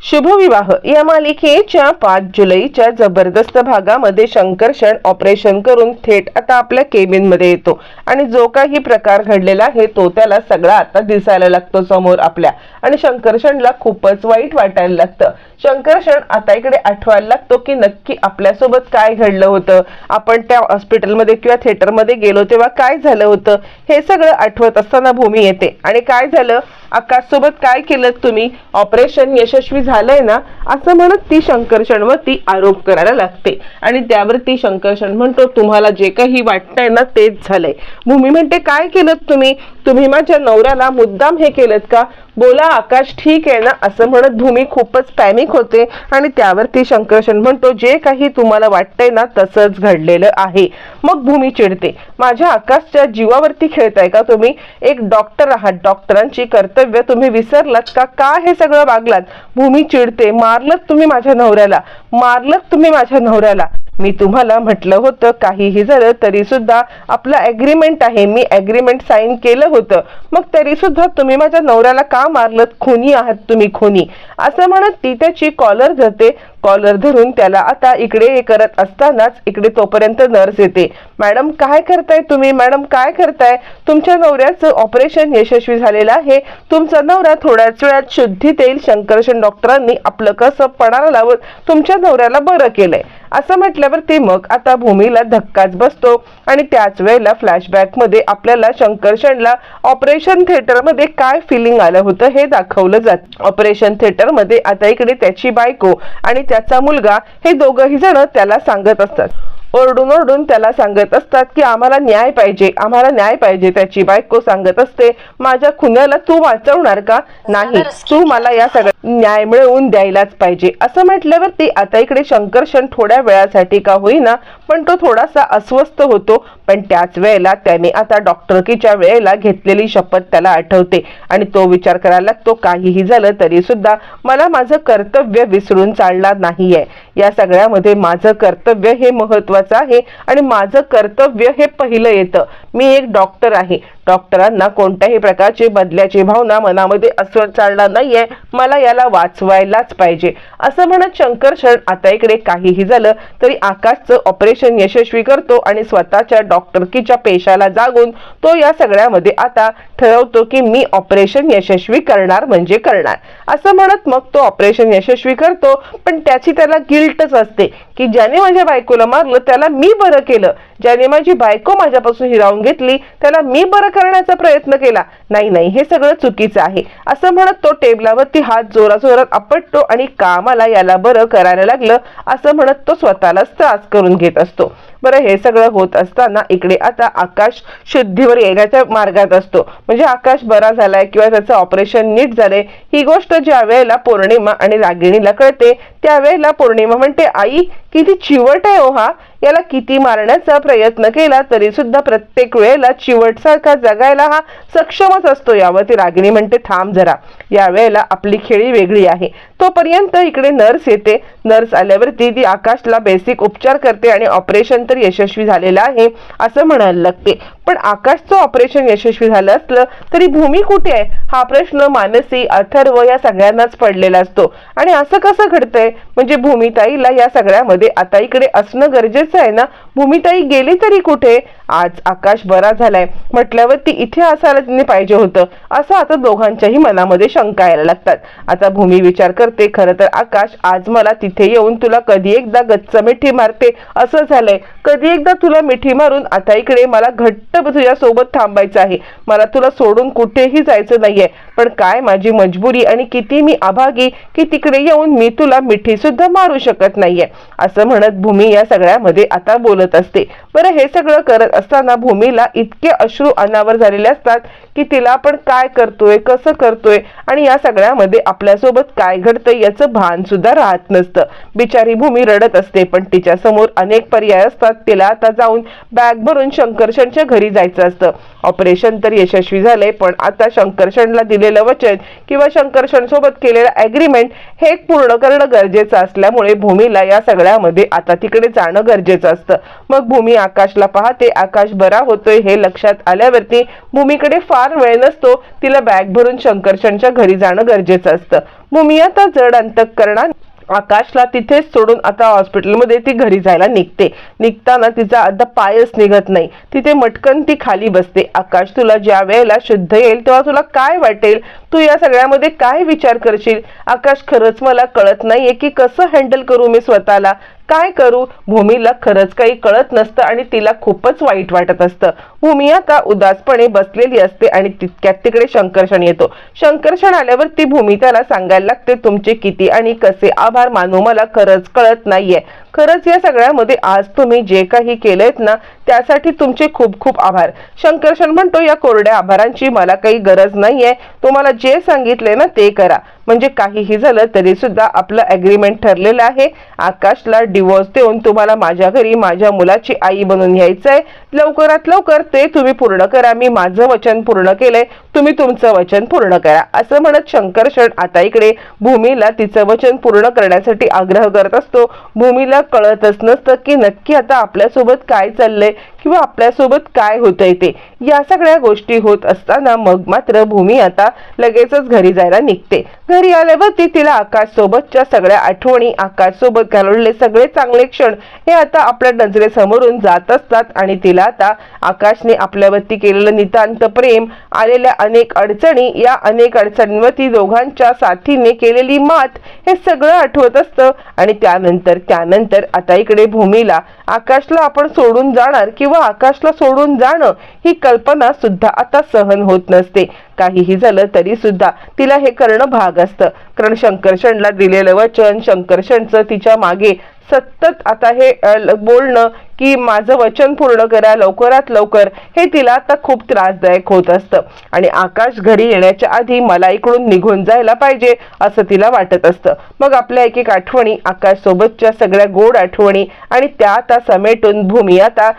शुभविवाह. या मालिकेच्या पाच जुलैच्या जबरदस्त भागामध्ये शंकरषण ऑपरेशन करून थेट आता आपल्या केबिनमध्ये येतो. आणि जो काही प्रकार घडलेला आहे तो त्याला सगळा आता दिसायला लागतो समोर आपल्या. आणि शंकरषणला खूपच वाईट वाटायला लागतं. शंकरषण आता इकडे आठवायला लागतो की नक्की आपल्यासोबत काय घडलं होतं? आपण त्या हॉस्पिटलमध्ये किंवा थिएटरमध्ये गेलो तेव्हा काय झालं होतं? हे सगळं आठवत असताना भूमी येते. आणि काय झालं? आकाश सोबत काय केलं तुम्ही? ऑपरेशन यशस्वी झालंय ना असं म्हणत ती शंकरषणवरती आरोप करायला लागते. आणि त्यावर ती शंकरषण म्हणतो तुम्हाला जे काही वाटतंय ना तेच झालंय. भूमी म्हणते काय केलं तुम्ही? तुम्ही माझ्या नवऱ्याला मुद्दाम हे केलं का? बोला आकाश ठीक आहे ना? असं म्हणत भूमी खूपच पॅनिक होते आणि त्यावरती शंकरशन म्हणतो जे काही तुम्हाला वाटतंय ना तसंच घडलेलं आहे. मग भूमी चिडते माझ्या आकाशच्या जीवावरती खेळताय का तुम्ही? एक डॉक्टर आहात डॉक्टरांची कर्तव्य तुम्ही विसरलात का? का हे सगळं वागलात? भूमी चिडते मारलत तुम्ही माझ्या नवऱ्याला मारलत तुम्ही माझ्या नवऱ्याला. मी तुम्हाला म्हटलं होतं काहीही झालं तरी सुद्धा आपलं ॲग्रीमेंट आहे. मी ॲग्रीमेंट साईन केलं होतं. मग तरी सुद्धा तुम्ही माझ्या नवऱ्याला का मारलं खुनी आहात तुम्ही खुनी. असं म्हणत ती त्याची कॉलर धरते. कॉलर धरून त्याला आता इकडे हे करत असतानाच इकडे तोपर्यंत नर्स येते. मॅडम काय करताय तुम्ही? मॅडम काय करताय? तुमच्या नवऱ्याचं ऑपरेशन यशस्वी झालेलं आहे. तुमचा नवरा थोड्याच वेळात शुद्धीत येईल. शंकरशन डॉक्टरांनी आपलं कसं पणाला लावत तुमच्या नवऱ्याला बरं केलंय. असं म्हटल्यावरती मग आता भूमीला धक्काच बसतो आणि त्याच वेळेला फ्लॅशबॅकमध्ये आपल्याला शंकरशनला ऑपरेशन थिएटरमध्ये काय फिलिंग आलं होतं हे दाखवलं जात. ऑपरेशन थिएटरमध्ये आता इकडे त्याची बायको आणि त्याचा मुलगा हे दोघही जण त्याला सांगत असतात. ओरडून ओरडून त्याला सांगत असतात की आम्हाला न्याय पाहिजे आम्हाला न्याय पाहिजे त्याची बायको सांगत असते. माझ्या खुन्याला तू वाचवणार का? नाही तू मला या सगळ्या न्याय मिळवून द्यायलाच पाहिजे. असं म्हटल्यावरती आता इकडे शंकरशन थोड्या वेळासाठी का होईना पण तो थोडासा अस्वस्थ होतो. पण त्याच वेळेला त्याने आता डॉक्टरकीच्या वेळेला घेतलेली शपथ त्याला आठवते. आणि तो विचार करायला लागतो काहीही झालं तरी सुद्धा मला माझं कर्तव्य विसरून चालणार नाहीये. या सगळ्यामध्ये माझं कर्तव्य हे महत्वाचं आहे आणि माझं कर्तव्य हे पहिलं येतं. मी एक डॉक्टर आहे. डॉक्टरांना कोणत्याही प्रकारची बदल्याची भावना मनामध्ये असं चालणार नाहीये. मला याला वाचवायलाच पाहिजे. असं म्हणत शंकर शरण आता इकडे काहीही झालं तरी आकाशचं ऑपरेशन यशस्वी करतो आणि स्वतःच्या डॉक्टरकीच्या पेशाला जागून तो या सगळ्यामध्ये आता ठरवतो की मी ऑपरेशन यशस्वी करणार म्हणजे करणार. असं म्हणत मग तो ऑपरेशन यशस्वी करतो पण त्याची त्याला गिल्टच असते की ज्याने माझ्या बायकोला मारलं त्याला मी बरं केलं. ज्याने माझी बायको माझ्यापासून हिरावून घेतली त्याला मी बरं करण्याचा प्रयत्न केला. नाही नाही हे सगळं चुकीचं आहे. असं म्हणत तो टेबलावरती हात जोराजोरात आपटतो आणि कामाला याला बरं करायला लागलं असं म्हणत तो स्वतःलाच त्रास करून घेत असतो. बरं हे सगळं होत असताना इकडे आता आकाश शुद्धीवर येण्याच्या मार्गात असतो. म्हणजे आकाश बरा झालाय किंवा त्याचं ऑपरेशन नीट झालंय ही गोष्ट ज्या वेळेला पौर्णिमा आणि रागिणीला कळते त्यावेळेला पौर्णिमा म्हणते आई किती चिवट आहे ओ हा. याला किती मारण्याचा प्रयत्न केला तरी सुद्धा प्रत्येक वेळेला चिवटसारखा जगायला हा सक्षमच असतो. यावरती रागिणी म्हणते थांब जरा. यावेळेला आपली खेळी वेगळी आहे. तोपर्यंत इकडे नर्स येते. नर्स आल्यावरती ती आकाशला बेसिक उपचार करते आणि ऑपरेशन तर यशस्वी झालेलं आहे असं म्हणायला लागते. पण आकाशचं ऑपरेशन यशस्वी झालं असलं तरी भूमी कुठे आहे? हा प्रश्न मानसी अथर्व या सगळ्यांनाच पडलेला असतो. आणि असं कसं घडतंय? म्हणजे भूमिताईला या सगळ्यामध्ये आता इकडे असणं गरजेचं आहे ना? भूमिताई गेली तरी कुठे? आज आकाश बरा झालाय. म्हटल्यावर ती इथे असायला तिने पाहिजे होतं. असं आता दोघांच्याही मनामध्ये शंका यायला लागतात. आता भूमी विचार कर करते खरं तर. आकाश आज मला तिथे येऊन तुला कधी एकदा गच्च मिठी मारते. असं झालंय. कधी एकदा तुला मिठी मारून आता इकडे मला घट्ट तुझ्या सोबत थांबायचं आहे. मला तुला सोडून कुठेही जायचं नाहीये. पण काय माझी मजबुरी आणि किती मी अभागी की तिकडे येऊन मी तुला मिठी सुद्धा मारू शकत नाहीये. असं म्हणत भूमी या सगळ्यामध्ये आता बोलत असते. बरं हे सगळं करत असताना भूमीला इतके अश्रू अनावर झालेले असतात की तिला आपण काय करतोय कसं करतोय आणि या सगळ्यामध्ये आपल्यासोबत काय घडतं याचं भान सुद्धा राहत नसतं. बिचारी भूमी रडत असते पण तिच्या समोर अनेक पर्याय असतात. तिला आता जाऊन बॅग भरून शंकरशनच्या घरी जायचं असतं. ऑपरेशन तर यशस्वी झालंय पण आता शंकरशनला दिलेलं वचन किंवा शंकरशन सोबत केलेलं ॲग्रीमेंट हे पूर्ण करणं गरजेचं असल्यामुळे भूमीला या सगळ्यामध्ये आता तिकडे जाणं गरजेचं असतं. मग भूमी आकाशला पाहते आकाश बरा होतोय हे लक्षात आल्यावरती भूमीकडे फार वेळ नसतो. तिला बॅग भरून शंकरशनच्या घरी जाणं गरजेचं असतं. भूमी आता जड अंतकरणाने आकाशला तिथेच सोडून आता हॉस्पिटलमध्ये ती घरी जायला निघते. निघताना तिचा आता पायच निघत नाही. तिथे मटकन ती खाली बसते. आकाश तुला ज्या वेळेला शुद्ध येईल तेव्हा तुला काय वाटेल? तू या सगळ्यामध्ये काय विचार करशील? आकाश खरंच मला कळत नाहीये की कसं हँडल करू मी स्वतःला. काय करू? भूमीला खरंच काही कळत नसतं आणि तिला खूपच वाईट वाटत असतं. भूमी आता उदासपणे बसलेली असते आणि तितक्यात तिकडे शंकरषण येतो. शंकरषण आल्यावर ती भूमी त्याला सांगायला लागते तुमचे किती आणि कसे आभार मानू? मला खरंच कळत नाहीये. खरंच या सगळ्यामध्ये आज तुम्ही जे काही केलेत ना त्यासाठी तुमचे खूप खूप आभार. शंकर्षण म्हणतो या कोरड्या आभारांची मला काही गरज नाहीये. तुम्हाला जे सांगितले ना ते करा. म्हणजे काहीही झालं तरी सुद्धा आपलं अग्रीमेंट ठरलेलं आहे. आकाशला डिवोर्स देऊन तुम्हाला माझ्या घरी माझ्या मुलाची आई बनून यायचंय लवकरात लवकर ते तुम्ही पूर्ण करा. मी माझं वचन पूर्ण केलंय. तुम्ही तुमचं वचन पूर्ण करा. असं म्हणत शंकरषण आता इकडे भूमीला तिचं वचन पूर्ण करण्यासाठी आग्रह करत असतो. भूमीला कळतच नसतं की नक्की आता आपल्यासोबत काय चाललंय किंवा आपल्यासोबत काय होतंय ते. या सगळ्या गोष्टी होत असताना मग मात्र भूमी आता लगेचच घरी जायला निघते. घरी आल्यावर ती तिला आकाश सोबतच्या सगळ्या आठवणी आकाश सोबत घालवलेले सगळे चांगले क्षण हे आता आपल्या नजरेसमोरून जात असतात आणि तिला आता आकाशने आपल्यावरती केलेलं नितांत प्रेम आलेल्या अनेक अडचणी या अनेक अडचणींवरती दोघांच्या साथीने केलेली मात हे सगळं आठवत असतं आणि त्यानंतर त्यानंतर आता इकडे भूमीला आकाशला आपण सोडून जाणार किंवा आकाशला सोडून जाणं ही कल्पना सुद्धा आता सहन होत नसते. काहीही झालं तरी सुद्धा तिला हे करणं भाग असतं. कारण शंकरशणला दिलेलं वचन शंकरशणचं तिच्यामागे सतत आता हे बोलणं की माझं वचन पूर्ण करा लवकरात लवकर. हे तिला आता खूप त्रासदायक होत असतं. आणि आकाश घरी येण्याच्या आधी मला इकडून निघून जायला पाहिजे असं तिला वाटत असतं. मग आपल्या एक एक आठवणी आकाश सोबतच्या सगळ्या गोड आठवणी आणि त्या आता समेटून भूमी आता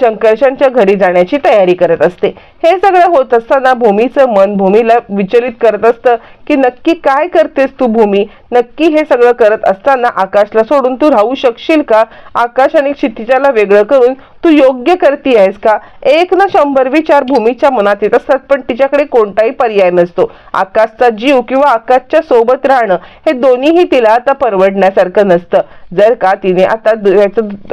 शंकरशांच्या घरी जाण्याची तयारी करत असते. हे सगळं होत असताना भूमीचं मन भूमीला विचलित करत असतं की नक्की काय करतेस तू भूमी? नक्की हे सगळं करत असताना आकाशला सोडून तू राहू शकशील का? आकाश आणि क्षितिजाला वेगळं करून तू योग्य करती आहेस का? एक ना शंभर विचार भूमीच्या मनात येत असतात पण तिच्याकडे कोणताही पर्याय नसतो. आकाशचा जीव किंवा आकाशच्या सोबत राहणं हे दोन्हीही तिला आता परवडण्यासारखं नसतं. जर का तिने आता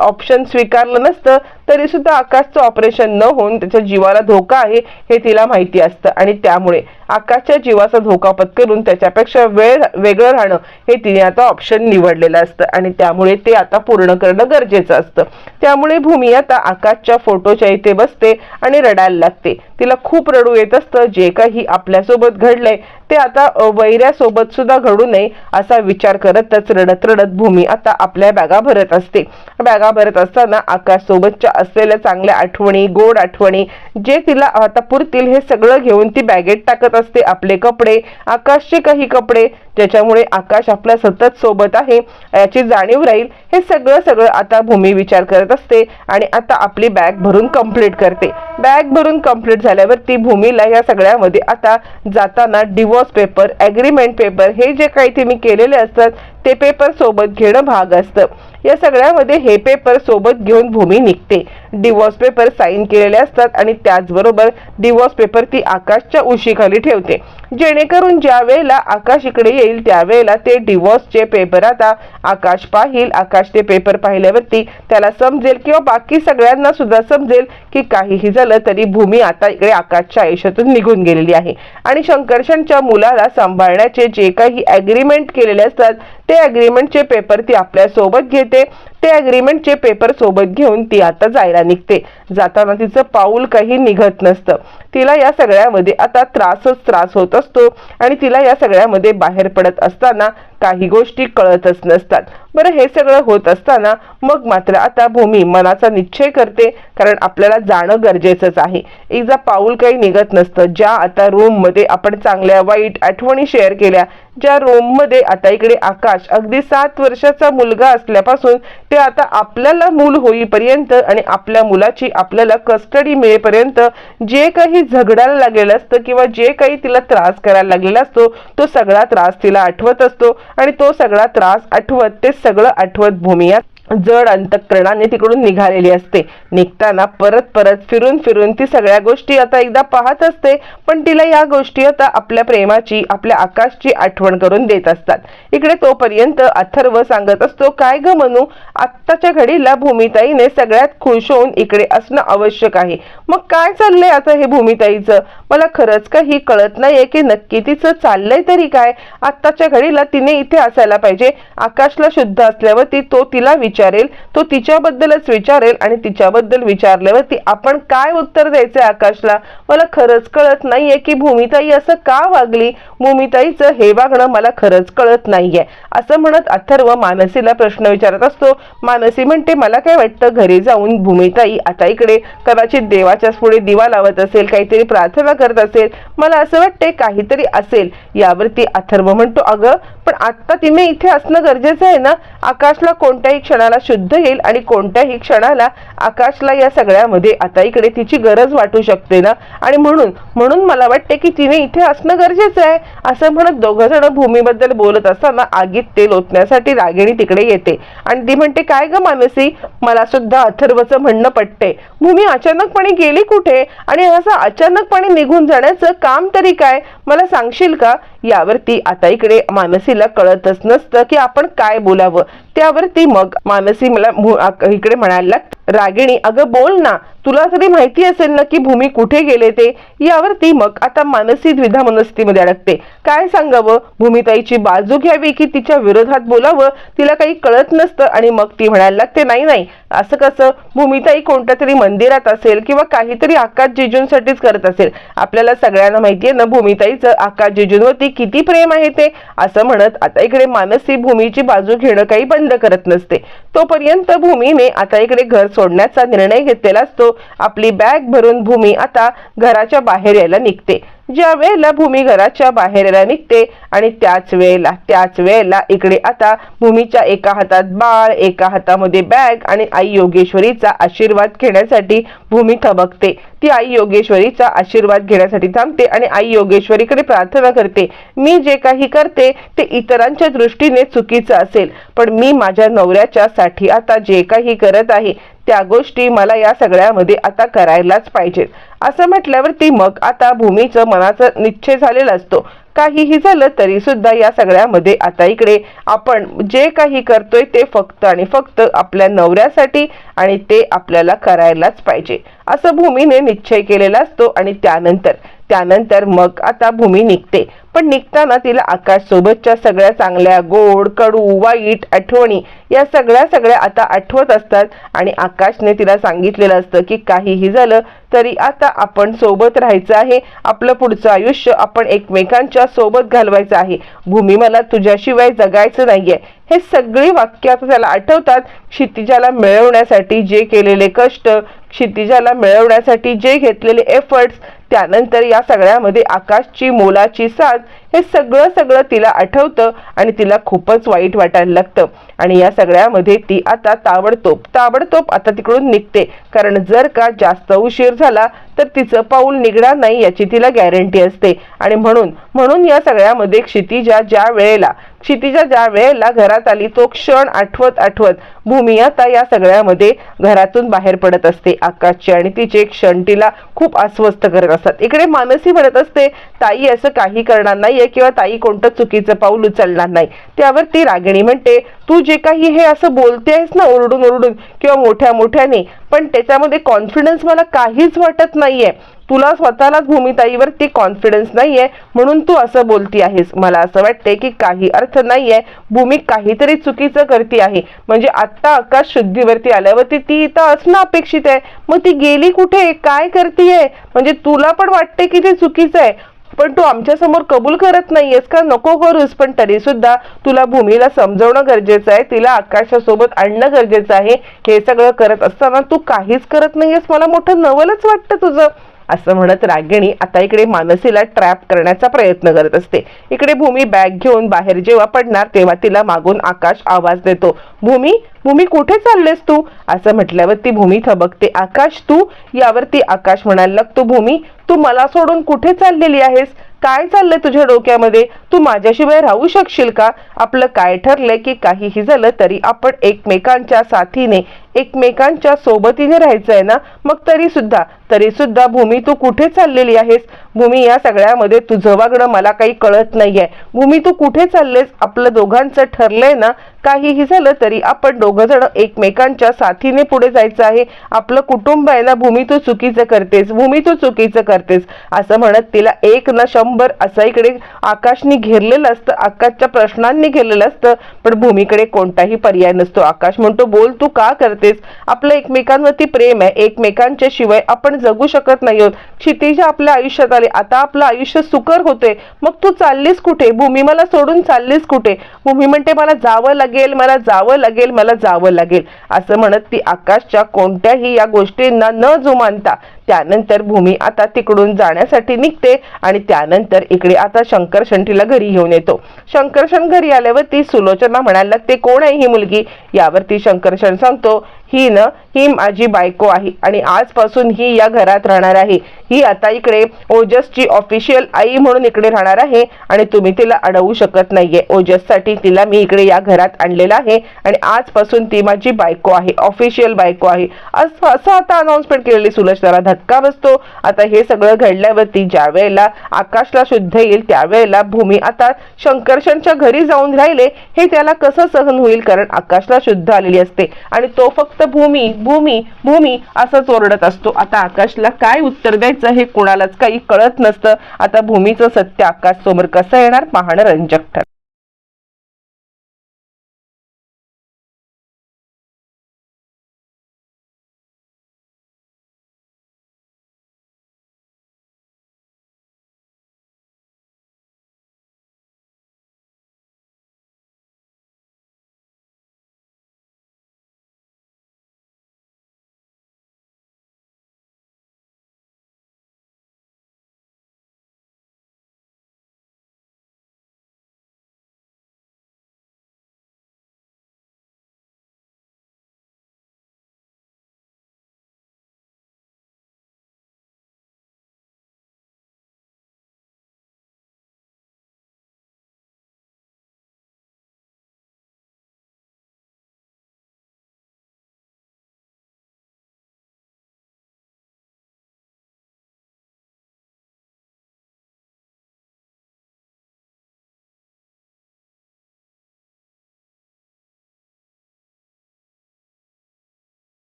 ऑप्शन स्वीकारलं नसतं तरी सुद्धा आकाशचं ऑपरेशन न होऊन त्याच्या जीवाला धोका आहे हे तिला माहिती असतं. आणि त्यामुळे आकाशच्या जीवाचा धोका पत्करून त्याच्यापेक्षा वेळ वेगळं राहणं हे तिने आता ऑप्शन निवडलेलं असतं. आणि त्यामुळे ते आता पूर्ण करणं गरजेचं असतं. त्यामुळे भूमी आता आकाशच्या फोटोच्या इथे बसते आणि रडायला लागते. तिला खूप रडू येत असतं. जे काही आपल्यासोबत घडलंय ते आता वैऱ्यासोबत सुद्धा घडू नये असा विचार करतच रडत रडत भूमी आता आपल्या बॅगा भरत असते. बॅगा भरत असताना आकाशसोबतच्या असलेल्या चांगल्या आठवणी गोड आठवणी जे तिला आता पुरतील हे सगळं घेऊन ती बॅगेत टाकत असते आपले कपडे आकाशचे काही कपडे ज्याच्यामुळे आकाश आपल्या सतत सोबत आहे याची जाणीव राहील. हे सगळं सगळं आता भूमी विचार करत असते आणि आता आपली बॅग भरून कंप्लीट करते. बॅग भरून कंप्लीट झाल्यावर ती भूमीला या सगळ्यामध्ये आता जाताना डिवोर्स पेपर ॲग्रीमेंट पेपर हे जे काही तिने केलेले असतात ते पेपर सोबत घेणं भाग असतं. या सगळ्यामध्ये हे पेपर सोबत घेऊन भूमी निघते. डिवॉर्स पेपर साईन केलेले असतात आणि त्याचबरोबर डिवॉर्स पेपर ती आकाशच्या उशीखाली ठेवते. जेणेकरून ज्या वेळेला आकाश इकडे येईल त्यावेळेला ते डिवॉर्सचे पेपर आता आकाश पाहिल. आकाश ते पेपर पाहिल्यावरती त्याला समजेल किंवा बाकी सगळ्यांना सुद्धा समजेल की काहीही झालं तरी भूमी आता इकडे आकाशच्या आयुष्यातून निघून गेलेली आहे. आणि शंकरशनच्या मुलाला सांभाळण्याचे जे काही ॲग्रीमेंट केलेले असतात ते अग्रीमेंटचे पेपर ती आपल्यासोबत घेते. ते अग्रीमेंटचे पेपर सोबत घेऊन ती आता जायला निघते. जाताना तिचं पाऊल काही निघत नसतं. तिला या सगळ्यामध्ये आता त्रासच त्रास होत असतो आणि तिला या सगळ्यामध्ये बाहेर पडत असताना काही गोष्टी कळतच नसतात. बरं हे सगळं होत असताना मग मात्र आता भूमी मनाचा निश्चय करते कारण आपल्याला जाणं गरजेचंच आहे. एकदा पाऊल काही निघत नसतं. ज्या आता रूममध्ये आपण चांगल्या वाईट आठवणी शेअर केल्या ज्या रूममध्ये आता इकडे आकाश अगदी सात वर्षाचा मुलगा असल्यापासून ते आता आपल्याला मूल होईपर्यंत आणि आपल्या मुलाची आपल्याला कस्टडी मिळेपर्यंत जे काही झगडायला लागलेलं असतं किंवा जे काही तिला त्रास करायला लागलेला असतो तो सगळा त्रास तिला आठवत असतो. आणि तो सगळा त्रास आठवत ते सगळं आठवत भूमिया जड अंतकरणाने तिकडून निघालेली असते. निघताना परत परत फिरून फिरून ती सगळ्या गोष्टी आता एकदा पाहत असते पण तिला या गोष्टी आता आपल्या प्रेमाची आपल्या आकाशची आठवण करून देत असतात. इकडे तोपर्यंत अथर्व सांगत असतो काय ग म्हणू आत्ताच्या घडीला भूमिताईने सगळ्यात खुश होऊन इकडे असणं आवश्यक आहे. मग काय चाललंय आता हे भूमिताईचं? मला खरंच काही कळत नाहीये की नक्की तिचं चाललंय तरी काय? आत्ताच्या घडीला तिने इथे असायला पाहिजे. आकाशला शुद्ध असल्यावरती तो तिला विचारेल तो तिच्याबद्दलच विचारेल आणि तिच्याबद्दल विचारल्यावरती आपण काय उत्तर द्यायचंय आकाशला? मला खरंच कळत नाहीये की भूमिताई असं का वागली? भूमिताईचं हे वागणं मला खरंच कळत नाहीये. असं म्हणत अथर्व मानसीला प्रश्न विचारत असतो. मानसी म्हणते मला काय वाटतं घरी जाऊन भूमिताई आता इकडे कदाचित देवाच्याच पुढे दिवा लावत असेल काहीतरी प्रार्थना करत असेल. मला असं वाटते काहीतरी असेल. यावरती अथर्व म्हणतो अगं पण आत्ता तिने इथे असणं गरजेचं आहे ना? आकाशला कोणत्याही क्षणाला शुद्ध येईल आणि कोणत्याही क्षणाला आकाशला या सगळ्यामध्ये आता इकडे तिची गरज वाटू शकते ना? आणि म्हणून म्हणून मला वाटते की तिने इथे असणं गरजेचं आहे. असं म्हणत दोघं जण भूमीबद्दल बोलत असताना आगीत तेल ओतण्यासाठी रागिणी तिकडे येते. आणि ती म्हणते काय ग मानसी? मला सुद्धा अथर्वचं म्हणणं पटते भूमी अचानकपणे गेली कुठे? आणि असं अचानकपणे निघून जाण्याचं काम तरी काय? मला सांगशील का? यावरती आता इकडे मानसीला कळतच नसतं की आपण काय बोलावं. त्यावरती मग मानसी मला मु- इकडे म्हणायला लागते, रागिणी अगं बोल ना. तुला तरी माहिती असेल ना की भूमी कुठे गेले ते यावरती मग आता मानसी द्विधा मनस्थितीमध्ये अडकते. काय सांगावं? भूमिताईची बाजू घ्यावी की तिच्या विरोधात बोलावं? तिला काही कळत नसतं आणि मग ती म्हणायला लागते नाही नाही. असं कसं? भूमिताई कोणत्या तरी मंदिरात असेल किंवा काहीतरी आकाश जिजूंसाठीच करत असेल. आपल्याला सगळ्यांना माहिती आहे ना भूमिताईचं आकाश जिजूंवरती किती प्रेम आहे ते. असं म्हणत आता इकडे मानसी भूमीची बाजू घेणं काही बंद करत नसते. तोपर्यंत भूमीने आता इकडे घर सोडण्याचा निर्णय घेतलेला असतो. आपली बॅग भरून भूमी आता घराच्या बाहेर यायला निघते. ज्या वेळेला भूमी घराच्या बाहेर निघते आणि त्याच वेळेला त्याच वेळेला इकडे आता भूमीच्या एका हातात बाळ एका हातामध्ये बॅग आणि आई योगेश्वरीचा आशीर्वाद घेण्यासाठी भूमी थबकते. ती आई योगेश्वरीचा आशीर्वाद घेण्यासाठी थांबते आणि आई योगेश्वरीकडे प्रार्थना करते. मी जे काही करते ते इतरांच्या दृष्टीने चुकीचं असेल. पण मी माझ्या नवऱ्याच्या साठी आता जे काही करत आहे त्या गोष्टी मला या सगळ्यामध्ये आता करायलाच पाहिजेत. असं म्हटल्यावर ती मग आता भूमीचं मनाचा निश्चय झालेला असतो. काहीही झालं तरी सुद्धा या सगळ्यामध्ये आता इकडे आपण जे काही करतोय ते फक्त आणि फक्त आपल्या नवऱ्यासाठी आणि ते आपल्याला करायलाच पाहिजे. असं भूमीने निश्चय केलेला असतो आणि त्यानंतर त्यानंतर मग आता भूमी निघते. पण निघताना तिला आकाश सोबतच्या सगळ्या चांगल्या गोड कडू वाईट आठवणी या सगळ्या सगळ्या आता आठवत असतात. आणि आकाशने तिला सांगितलेलं असतं की काहीही झालं तरी आता आपण सोबत राहायचं आहे. आपलं पुढचं आयुष्य आपण एकमेकांच्या सोबत घालवायचं आहे. भूमी मला तुझ्याशिवाय जगायचं नाहीये. हे सगळी वाक्य आता त्याला आठवतात. क्षितिजाला मिळवण्यासाठी जे केलेले कष्ट क्षितिजाला मिळवण्यासाठी जे घेतलेले एफर्ट्स त्यानंतर या सगळ्यामध्ये आकाशची मोलाची साथ हे सगळं सगळं तिला आठवतं आणि तिला खूपच वाईट वाटायला लागतं. आणि या सगळ्यामध्ये ती आता ताबडतोब ताबडतोब आता तिकडून निघते. कारण जर का जास्त उशीर झाला तर तिचं पाऊल निघणार नाही याची तिला गॅरंटी असते. आणि म्हणून म्हणून या सगळ्यामध्ये क्षितिजा ज्या वेळेला क्षितिजा ज्या वेळेला घरात आली तो क्षण आठवत आठवत भूमी आता या सगळ्यामध्ये घरातून बाहेर पडत असते. आकाशचे आणि तिचे क्षण तिला खूप अस्वस्थ करत असतात. इकडे मानसी म्हणत असते ताई असं काही करणार नाही. नाहीये किंवा ताई कोणतं चुकीचं पाऊल उचलणार नाही. त्यावर ती रागिणी म्हणते तू जे काही हे असं बोलते आहेस ना ओरडून ओरडून किंवा मोठ्या मोठ्याने पण त्याच्यामध्ये कॉन्फिडन्स मला काहीच वाटत नाहीये. तुला स्वतःलाच भूमिताईवर ती कॉन्फिडन्स नाहीये म्हणून तू असं बोलती आहेस. मला असं वाटते की काही अर्थ नाहीये. भूमी काहीतरी चुकीचं करते आहे. म्हणजे आत्ता आकाश शुद्धीवरती आल्यावरती ती इथं असणं अपेक्षित आहे. मग ती गेली कुठे? काय करतीये? म्हणजे तुला पण वाटते की ते चुकीचं आहे. पण तू आमच्यासमोर कबूल करत नाहीयेस का? नको करूस. पण तरी सुद्धा तुला भूमीला समजवणं गरजेचं आहे. तिला आकाशासोबत आणणं गरजेचं आहे. हे सगळं करत असताना तू काहीच करत नाहीयेस. मला मोठं नवलच वाटतं तुझं. असं म्हणत रागिणी आता इकडे मानसीला ट्रॅप करण्याचा प्रयत्न करत असते. इकडे भूमी बॅग घेऊन बाहेर जेव्हा पडणार तेव्हा तिला मागून आकाश आवाज देतो. भूमी भूमी कुठे चाललेस तू? असं म्हटल्यावर ती भूमी थबकते. आकाश तू? यावरती आकाश म्हणायला लागतो भूमी तू मला सोडून कुठे चाललेली आहेस? काय चाललंय तुझ्या डोक्यामध्ये? तू माझ्याशिवाय राहू शकशील का? आपलं काय ठरलंय की काहीही झालं तरी आपण एकमेकांच्या साथीने एकमेकांच्या सोबतीने राहायचं आहे ना? मग तरी सुद्धा तरी सुद्धा भूमी तू कुठे चाललेली आहेस? भूमी या सगळ्यामध्ये तुझं वागणं मला काही कळत नाहीये. भूमी तू कुठे चाललेस? आपलं दोघांचं ठरलंय ना? काहीही झालं तरी आपण दोघं जण एकमेकांच्या साथीने पुढे जायचं आहे. आपलं कुटुंब आहे ना भूमी तू चुकीचं करतेस भूमी तू चुकीचं करतेस. असं म्हणत तिला एक ना शंभर असं इकडे आकाशने घेरलेलं असतं आकाशच्या प्रश्नांनी घेरलेलं असतं. पण भूमीकडे कोणताही पर्याय नसतो. आकाश म्हणतो बोल तू का करतेस? आपलं एकमेकांवरती प्रेम आहे. एकमेकांच्या शिवाय आपण जगू शकत नाही आहोत. क्षितिजा आपल्या आयुष्यात आले. आता आपलं आयुष्य सुकर होते मग तू चाललीस कुठे? भूमी मला सोडून चाललीस कुठे? भूमी म्हणते मला जावं लागेल मला जावं लागेल मला जावं लागेल. असं म्हणत ती आकाशच्या कोणत्याही या गोष्टींना न जुमानता त्यानंतर भूमी आता तिकडून जाण्यासाठी निघते आणि त्यानंतर इकडे आता शंकरशन तिला घरी घेऊन येतो. शंकरशन घरी आल्यावर ती सुलोचना म्हणायला लागते कोण आहे ही मुलगी? यावरती शंकरशन सांगतो ही न ही माझी बायको आहे आणि आजपासून ही या घरात राहणार आहे. ही आता इकडे ओजसची ऑफिशियल आई म्हणून इकडे राहणार आहे आणि तुम्ही तिला अडवू शकत नाहीये. ओजससाठी तिला मी इकडे या घरात आणलेलं आहे आणि आजपासून ती माझी बायको आहे ऑफिशियल बायको आहे. असं असं आता अनाऊन्समेंट केलेली सुलक्षणाला धक्का बसतो. आता हे सगळं घडल्यावरती ज्या वेळेला आकाशला शुद्ध येईल त्यावेळेला भूमी आता शंकरशनच्या घरी जाऊन राहिले हे त्याला कसं सहन होईल? कारण आकाशला शुद्ध आलेली असते आणि तो फक्त फक्त भूमी भूमी भूमी असंच ओरडत असतो. आता आकाशला काय उत्तर द्यायचं हे कुणालाच काही कळत नसतं. आता भूमीचं सत्य आकाश समोर कसं येणार? पाहणं रंजक ठर